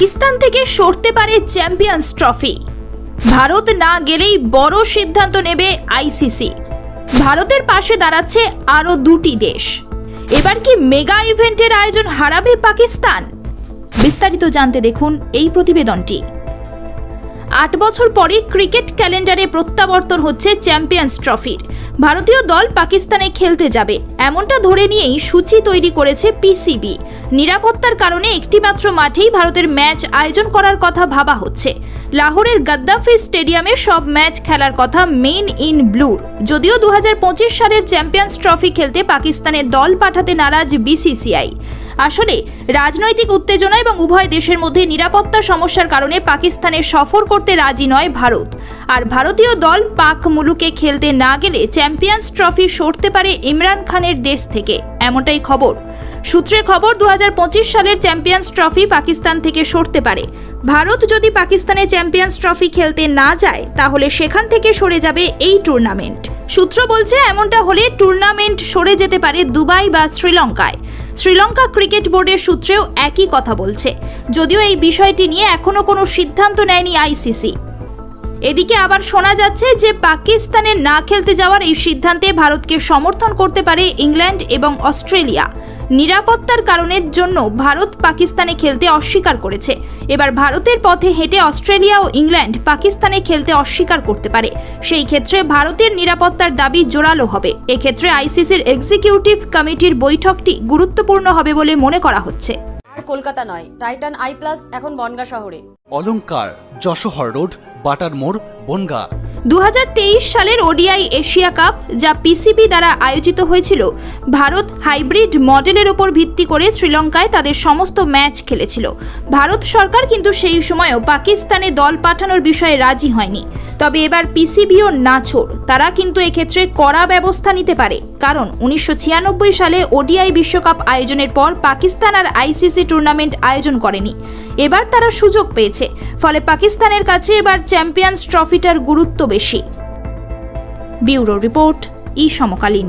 পাকিস্তান থেকে সরতে পারে চ্যাম্পিয়ন্স ট্রফি। ভারত না গেলেই বড় সিদ্ধান্ত নেবে আইসিসি। ভারতের পাশে দাঁড়াচ্ছে আরও দুটি দেশ। এবার কি মেগা ইভেন্টের আয়োজন হারাবে পাকিস্তান? বিস্তারিত জানতে দেখুন এই প্রতিবেদনটি। আট বছর পরে ক্রিকেট ক্যালেন্ডারে প্রত্যাবর্তন হচ্ছে চ্যাম্পিয়ন্স ট্রফির। ভারতীয় দল পাকিস্তানে খেলতে যাবে, এমনটা ধরে নিয়েই সূচি তৈরি করেছে পিসিবি। নিরাপত্তার কারণে একটিমাত্র মাঠেই ভারতের ম্যাচ আয়োজন করার কথা ভাবা হচ্ছে। লাহোরের গাদ্দাফি স্টেডিয়ামে সব ম্যাচ খেলার কথা মেইন ইন ব্লুর যদিও দু হাজার পঁচিশ সালের চ্যাম্পিয়ন্স ট্রফি খেলতে পাকিস্তানে দল পাঠাতে নারাজ বিসিসিআই। আসলে রাজনৈতিক উত্তেজনা এবং উভয় দেশের মধ্যে নিরাপত্তা সমস্যার কারণে পাকিস্তানে সফর করতে রাজি নয় ভারত। আর ভারতীয় দল পাক মুলুকে খেলতে না গেলে চ্যাম্পিয়ন্স ট্রফি সরতে পারে ইমরান খানের দেশ থেকে, এমনটাই খবর। সূত্রের খবর, দুহাজার পঁচিশ সালের চ্যাম্পিয়ন্স ট্রফি পাকিস্তান থেকে সরতে পারে। ভারত যদি পাকিস্তানে চ্যাম্পিয়ন্স ট্রফি খেলতে না যায়, তাহলে সেখান থেকে সরে যাবে এই টুর্নামেন্ট। সূত্র বলছে, এমনটা হলে টুর্নামেন্ট সরে যেতে পারে দুবাই বা শ্রীলঙ্কায়। শ্রীলঙ্কা ক্রিকেট বোর্ডের সূত্রেও একই কথা বলছে। যদিও এই বিষয়টি নিয়ে এখনও কোনো সিদ্ধান্ত নেয়নি আইসিসি। এদিকে আবার শোনা যাচ্ছে যে পাকিস্তানে না খেলতে যাওয়ার এই সিদ্ধান্তে ভারতকে সমর্থন করতে পারে ইংল্যান্ড এবং অস্ট্রেলিয়া। নিরাপত্তার কারণের জন্য ভারত পাকিস্তানে খেলতে অস্বীকার করেছে। এবার ভারতের পথে হেঁটে অস্ট্রেলিয়া ও ইংল্যান্ড পাকিস্তানে খেলতে অস্বীকার করতে পারে। সেই ক্ষেত্রে ভারতের নিরাপত্তার দাবি জোরালো হবে। এক্ষেত্রে আইসিসির এক্সিকিউটিভ কমিটির বৈঠকটি গুরুত্বপূর্ণ হবে বলে মনে করা হচ্ছে। আর কলকাতা নয় টাইটান আই প্লাস এখন বনগা শহরে। অলংকার যশোহর রোড বাটার মোড় বনগা। দু সালের ওডিআই এশিয়া কাপ যা পিসিবি দ্বারা আয়োজিত হয়েছিল ভারত হাইব্রিড মডেলের ওপর ভিত্তি করে শ্রীলঙ্কায় তাদের সমস্ত ম্যাচ খেলেছিল। ভারত সরকার কিন্তু সেই সময়ও পাকিস্তানে দল পাঠানোর বিষয়ে রাজি হয়নি। তবে এবার পিসিবিও নাছোড়, তারা কিন্তু এক্ষেত্রে কড়া ব্যবস্থা নিতে পারে। কারণ উনিশশো ছিয়ানব্বই সালে ওডিআই বিশ্বকাপ আয়োজনের পর পাকিস্তান আর আইসিসি টুর্নামেন্ট আয়োজন করেনি। এবার তারা সুযোগ পেয়েছে, ফলে পাকিস্তানের কাছে এবার চ্যাম্পিয়ন্স ট্রফিটার গুরুত্ব বেশি। ব্যুরো রিপোর্ট ই সমকালীন